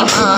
uh-huh.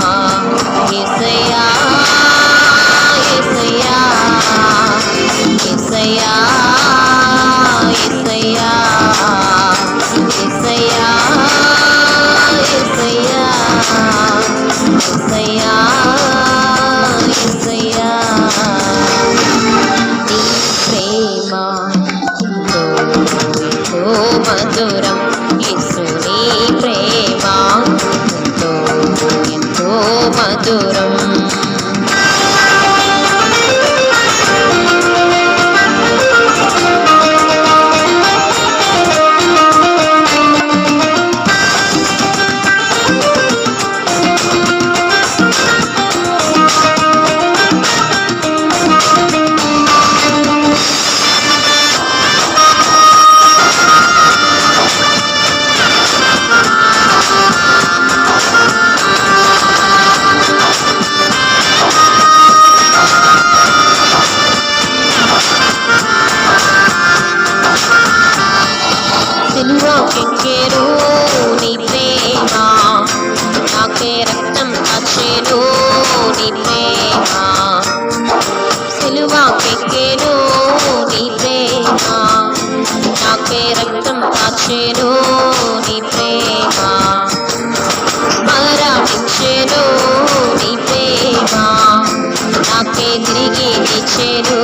తిరిగి ఇచ్చేను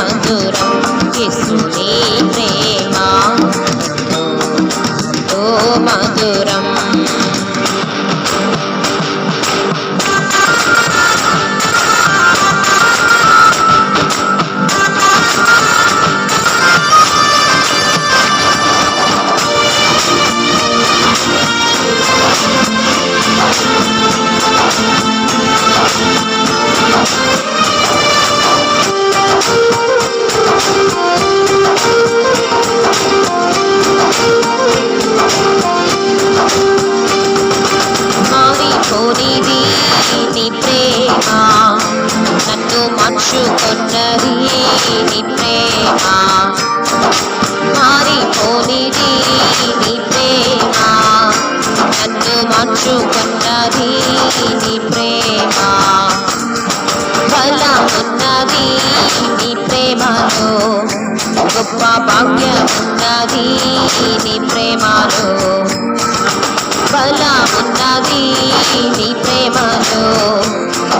மதுரம் இசுவே பிரே మారిపోనిది నీ ప్రేమ మారిపోనిది నీ ప్రేమ నన్ను మార్చుకున్నది నీ ప్రేమ బలమున్నది నీ ప్రేమలో గొప్ప భాగ్యమున్నది నీ ప్రేమలో బలమున్నది నీ ప్రేమలో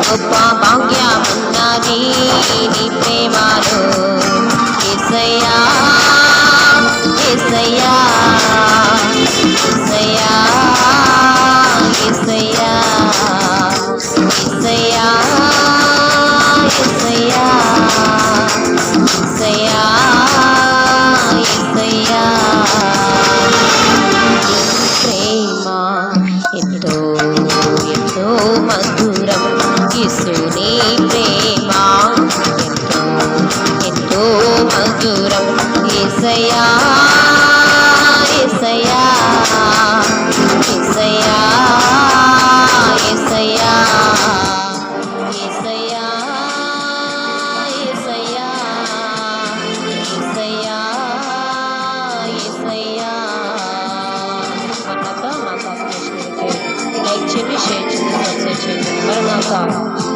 గొప్ప భాగ్యమున్నది song.